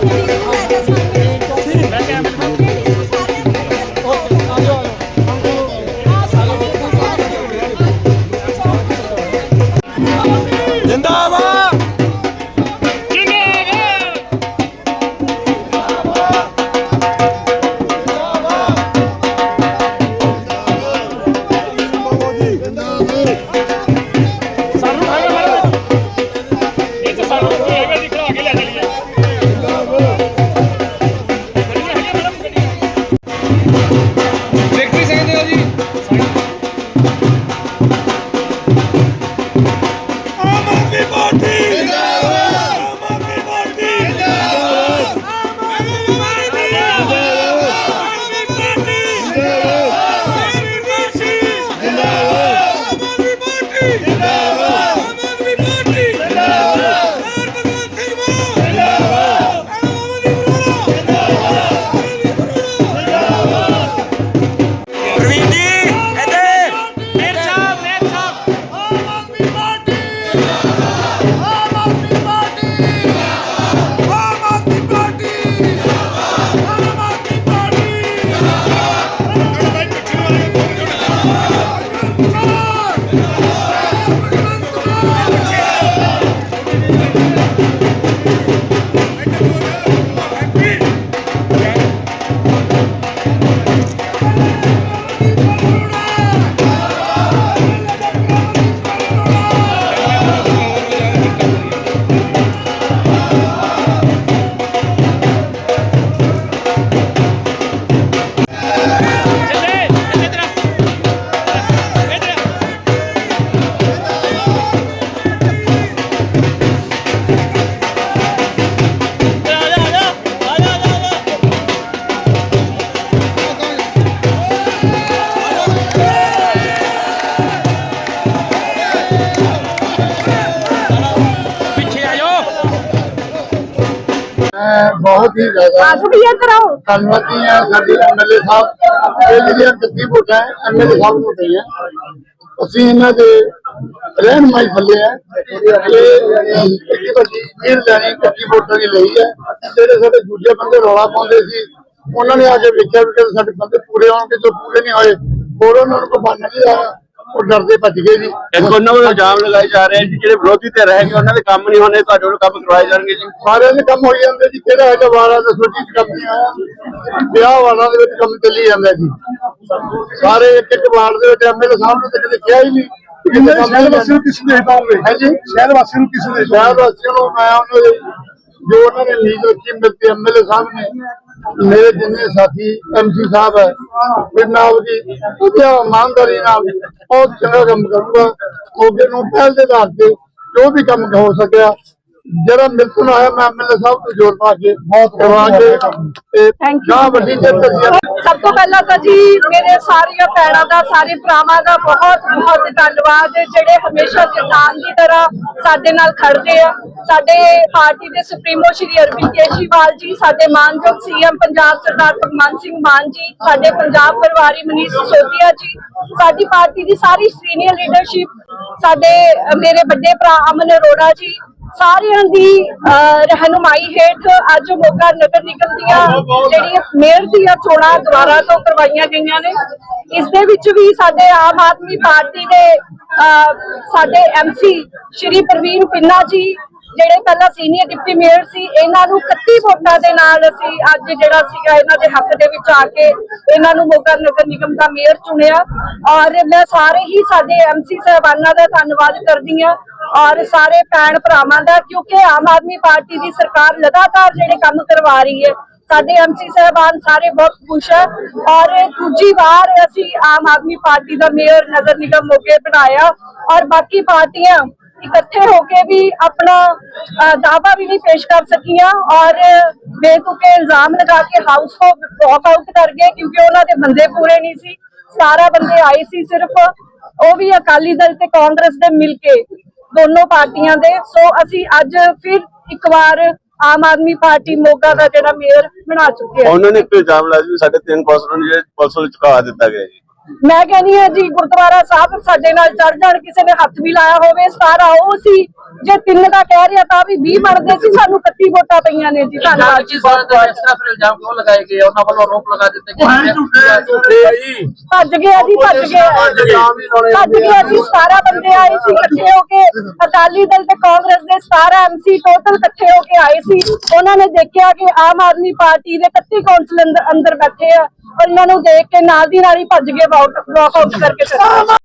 Thank you. Yeah. ਮੈਂ ਬਹੁਤ ਹੀ ਜ਼ਿਆਦਾ ਆਜੋ ਵੀ ਇੱਧਰ ਆਓ ਧੰਨਵਾਦੀ ਹਾਂ ਸਾਡੇ ਐਮਐਲਏ ਸਾਹਿਬ। ਇਹ ਜਿਹੜੀਆਂ ਕੱਤੀ ਵੋਟਾਂ ਐਮਐਲਏ ਸਾਹਿਬ ਨੂੰ ਪਈਆਂ। ਅਸੀਂ ਇਹਨਾਂ ਦੇ ਰਹਿਨਮਾਈ ਥੱਲੇ ਆ। ਇਹ ਇੱਕ ਵੱਡੀ ਵੀਰ ਲੈਣੀ ਕੱਤੀ ਵੋਟਾਂ ਦੀ ਲਈ ਹੈ। ਜਿਹੜੇ ਸਾਡੇ ਦੂਜੇ ਬੰਦੇ ਰੌਲਾ ਪਾਉਂਦੇ ਸੀ ਉਹਨਾਂ ਨੇ ਆ ਕੇ ਵੇਖਿਆ ਵੀ ਕਿ ਸਾਡੇ ਬੰਦੇ ਪੂਰੇ ਹੋਣਗੇ ਜੋ ਪੂਰੇ ਨਹੀਂ ਹੋਏ ਹੋਰ ਉਹਨਾਂ ਨੂੰ ਬਹਾਨਾ ਨਹੀਂ ਆਇਆ ਉਹ ਡਰਦੇ ਭੱਜ ਗਏ ਜੀ। ਇੱਕ ਉਹਨਾਂ ਵੱਲੋਂ ਇਲਜ਼ਾਮ ਲਗਾਏ ਜਾ ਰਹੇ ਜੀ ਜਿਹੜੇ ਵਿਰੋਧੀ ਤੇ ਰਹਿਣਗੇ ਉਹਨਾਂ ਦੇ ਕੰਮ ਨਹੀਂ ਹੋਣੇ ਤੁਹਾਡੇ ਵੱਲੋਂ ਕੰਮ ਕਰਵਾਏ ਜਾਣਗੇ ਜੀ। ਸਾਰਿਆਂ ਦੇ ਕੰਮ ਹੋਈ ਜਾਂਦੇ ਜੀ ਕਿਹੜਾ ਹੈਗਾ ਵਾਰਾਂ ਦੇ ਸੋਚੀ ਚ ਕੰਮ ਨਹੀਂ ਆਇਆ। ਵਿਆਹ ਵਾਰਾਂ ਦੇ ਵਿੱਚ ਕੰਮ ਚੱਲੀ ਜਾਂਦਾ ਜੀ। ਸਾਰੇ ਇੱਕ ਇੱਕ ਵਾਰ ਦੇ ਵਿੱਚ ਐਮਐਲਏ ਸਾਹਿਬ ਨੇ ਤਾਂ ਕਦੇ ਕਿਹਾ ਹੀ ਨਹੀਂ ਸ਼ਹਿਰ ਵਾਸੀਆਂ ਨੂੰ ਕਿਸ ਦੇ ਹਟਾਓਗੇ ਹੈ ਜੀ ਸ਼ਹਿਰ ਵਾਸੀਆਂ ਨੂੰ ਕਿਸ ਦੇ ਸ਼ਹਿਰ ਵਾਸੀਆਂ ਨੂੰ ਮੈਂ ਉਹਨਾਂ ਦੇ ਜੋ ਉਹਨਾਂ ਨੇ ਨੀਂਦ ਰੱਖੀ ਮਿਲਤੀ ਐਮਐਲਏ ਸਾਹਿਬ ਨੇ, ਮੇਰੇ ਜਿੰਨੇ ਸਾਥੀ ਐਮਸੀ ਸਾਹਿਬ ਹੈ ਬਿਰਨਾਵ ਜੀ ਉਹਦੀਆਂ ਇਮਾਨਦਾਰੀ ਨਾਲ ਬਹੁਤ ਚੰਗਾ ਕੰਮ ਕਰੂਗਾ ਮੋਗੇ ਨੂੰ ਪਹਿਲ ਦੇ ਆਧਾਰ ਤੇ ਜੋ ਵੀ ਕੰਮ ਹੋ ਸਕਿਆ ਜਿਹੜਾ ਮਿਲਤਨ ਹੋਇਆ ਮੈਂ ਐਮਐਲਏ ਸਾਹਿਬ ਤੋਂ ਜੋਰ ਪਾ ਕੇ ਬਹੁਤ ਕਰਵਾ ਕੇ ਤੇ Thank you. ਵੱਡੀ ਜਿੱਤ ਅਸੀਂ ਸਭ ਤੋਂ ਪਹਿਲਾਂ ਤਾਂ ਜੀ ਮੇਰੇ ਸਾਰੀਆਂ ਭੈਣਾਂ ਦਾ ਸਾਰੇ ਭਰਾਵਾਂ ਦਾ ਬਹੁਤ ਬਹੁਤ ਧੰਨਵਾਦ ਜਿਹੜੇ ਹਮੇਸ਼ਾ ਕਿਸਾਨ ਦੀ ਤਰ੍ਹਾਂ ਸਾਡੇ ਨਾਲ ਖੜਦੇ ਆ। ਸਾਡੇ ਪਾਰਟੀ ਦੇ ਸੁਪਰੀਮੋ ਸ਼੍ਰੀ ਅਰਵਿੰਦ ਕੇਜਰੀਵਾਲ ਜੀ ਸਾਡੇ ਮਾਨਯੋਗ ਸੀਐਮ ਪੰਜਾਬ ਸਰਦਾਰ ਭਗਵੰਤ ਸਿੰਘ ਮਾਨ ਜੀ ਸਾਡੇ ਪੰਜਾਬ ਪਰਿਵਾਰੀ ਮਨੀਸ਼ ਸਿਸੋਦੀਆ ਜੀ ਸਾਡੀ ਪਾਰਟੀ ਦੀ ਸਾਰੀ ਸੀਨੀਅਰ ਲੀਡਰਸ਼ਿਪ ਸਾਡੇ ਅ, ਮੇਰੇ ਵੱਡੇ ਭਰਾ ਅਮਨ ਅਰੋੜਾ ਜੀ ਸਾਰਿਆਂ ਦੀ ਅਹ, ਰਹਿਨੁਮਾਈ ਹੇਠ ਅੱਜ ਮੋਗਾ ਨਗਰ ਨਿਗਮ ਦੀਆਂ ਜਿਹੜੀਆਂ ਮੇਅਰ ਦੀਆਂ ਚੋਣਾਂ ਦੁਆਰਾ ਤੋਂ ਕਰਵਾਈਆਂ ਗਈਆਂ ਨੇ। ਇਸ ਦੇ ਵਿੱਚ ਵੀ ਸਾਡੇ ਆਮ ਆਦਮੀ ਪਾਰਟੀ ਦੇ ਅਹ, ਸਾਡੇ ਐਮਸੀ ਸ਼੍ਰੀ ਪ੍ਰਵੀਨ ਪਿੰਨਾ ਜੀ ਜਿਹੜੇ ਪਹਿਲਾਂ ਸੀਨੀਅਰ ਡਿਪਟੀ ਮੇਅਰ ਸੀ ਇਹਨਾਂ ਨੂੰ 31 ਵੋਟਾਂ ਦੇ ਨਾਲ ਅਸੀਂ ਅੱਜ ਜਿਹੜਾ ਸੀਗਾ ਇਹਨਾਂ ਦੇ ਹੱਕ ਦੇ ਵਿੱਚ ਆ ਕੇ ਇਹਨਾਂ ਨੂੰ ਮੋਗਾ ਨਗਰ ਨਿਗਮ ਦਾ ਮੇਅਰ ਚੁਣਿਆ। ਔਰ ਮੈਂ ਸਾਰੇ ਹੀ ਸਾਡੇ ਐਮਸੀ ਸਾਹਿਬਾਨਾਂ ਦਾ ਧੰਨਵਾਦ ਕਰਦੀ ਹਾਂ। ਔਰ ਸਾਰੇ ਭੈਣ ਭਰਾਵਾਂ ਦਾ ਕਿਉਂਕਿ ਆਮ ਆਦਮੀ ਪਾਰਟੀ ਦੀ ਸਰਕਾਰ ਲਗਾਤਾਰ ਜਿਹੜੇ ਕੰਮ ਕਰਵਾ ਰਹੀ ਹੈ। ਸਾਡੇ ਐਮਸੀ ਸਾਹਿਬਾਨ ਸਾਰੇ ਬਹੁਤ ਖੁਸ਼ ਹੈ। ਔਰ ਦੂਜੀ ਵਾਰ ਅਸੀਂ ਆਮ ਆਦਮੀ ਪਾਰਟੀ ਦਾ ਮੇਅਰ ਨਗਰ ਨਿਗਮ ਮੋਗੇ ਬਣਾਇਆ। ਔਰ ਬਾਕੀ ਪਾਰਟੀਆਂ ਇਕੱਠੇ ਹੋ ਕੇ ਵੀ ਆਪਣਾ ਅ, ਦਾਅਵਾ ਵੀ ਨਹੀਂ ਪੇਸ਼ ਕਰ ਸਕੀਆਂ। ਔਰ ਬੇਤੁਕੇ ਇਲਜ਼ਾਮ ਲਗਾ ਕੇ ਹਾਊਸ ਤੋਂ ਵਾਕ ਆਊਟ ਕਰ ਗਏ ਕਿਉਂਕਿ ਉਹਨਾਂ ਦੇ ਬੰਦੇ ਪੂਰੇ ਨਹੀਂ ਸੀ। 17 ਬੰਦੇ ਆਏ ਸੀ ਸਿਰਫ। ਉਹ ਵੀ ਅਕਾਲੀ ਦਲ ਤੇ ਕਾਂਗਰਸ ਦੇ ਮਿਲ ਕੇ। ਦੋਨੋਂ ਪਾਰਟੀਆਂ ਦੇ। ਸੋ ਅਸੀਂ ਅੱਜ ਫਿਰ ਇੱਕ ਵਾਰ ਆਮ ਆਦਮੀ ਪਾਰਟੀ ਮੋਗਾ ਦਾ ਜਿਹੜਾ ਮੇਅਰ ਬਣਾ ਚੁੱਕੇ ਹਾਂ। ਉਹਨਾਂ ਨੇ ਇੱਕ ਇਲਜ਼ਾਮ ਲਾਇਆ ਜੀ ਸਾਡੇ ਤਿੰਨ ਪਰਸਨ ਜਿਹੜੇ ਪੁਲਿਸ ਵੱਲੋਂ ਚੁਕਾ ਦਿੱਤਾ ਗਿਆ ਜੀ। ਮੈਂ ਕਹਿੰਦੀ ਹਾਂ ਜੀ ਗੁਰਦੁਆਰਾ ਸਾਹਿਬ ਸਾਡੇ ਨਾਲ ਚੜ ਜਾਣ ਕਿਸੇ ਨੇ ਹੱਥ ਵੀ ਲਾਇਆ ਹੋਵੇ ਸਾਰਾ ਉਹ ਸੀ। ਜੇ ਤਿੰਨ ਦਾ ਕਹਿ ਰਿਹਾ ਤਾਂ ਵੀ 20 ਬਣਦੇ ਸੀ ਸਾਨੂੰ 31 ਵੋਟਾਂ ਪਈਆਂ ਨੇ ਜੀ ਧੰਨਵਾਦ ਜੀ ਬਹੁਤ ਬਹੁਤ। ਇਸ ਤਰ੍ਹਾਂ ਫਿਰ ਇਲਜ਼ਾਮ ਕਿਉਂ ਲਗਾਏ ਗਏ ਉਹਨਾਂ ਵੱਲੋਂ ਆਰੋਪ ਲਗਾ ਦਿੱਤੇ ਗਏ ਭੱਜ ਗਿਆ ਜੀ ਭੱਜ ਗਿਆ। ਭੱਜ ਗਿਆ। ਜੀ 17 ਬੰਦੇ ਆਏ ਸੀ ਇਕੱਠੇ ਹੋ ਕੇ। ਅਕਾਲੀ ਦਲ ਤੇ ਕਾਂਗਰਸ ਦੇ 17 ਐਮਸੀ ਟੋਟਲ ਇਕੱਠੇ ਹੋ ਕੇ ਆਏ ਸੀ। ਉਹਨਾਂ ਨੇ ਦੇਖਿਆ ਕਿ ਆਮ ਆਦਮੀ ਪਾਰਟੀ ਦੇ 31 ਕੌਂਸਲ ਅੰਦਰ ਬੈਠੇ ਆ। ਔਰ ਇਹਨਾਂ ਨੂੰ ਦੇਖ ਕੇ ਨਾਲ ਦੀ ਨਾਲ ਹੀ ਭੱਜ ਗਏ ਵਾਕ ਆਊਟ ਕਰਕੇ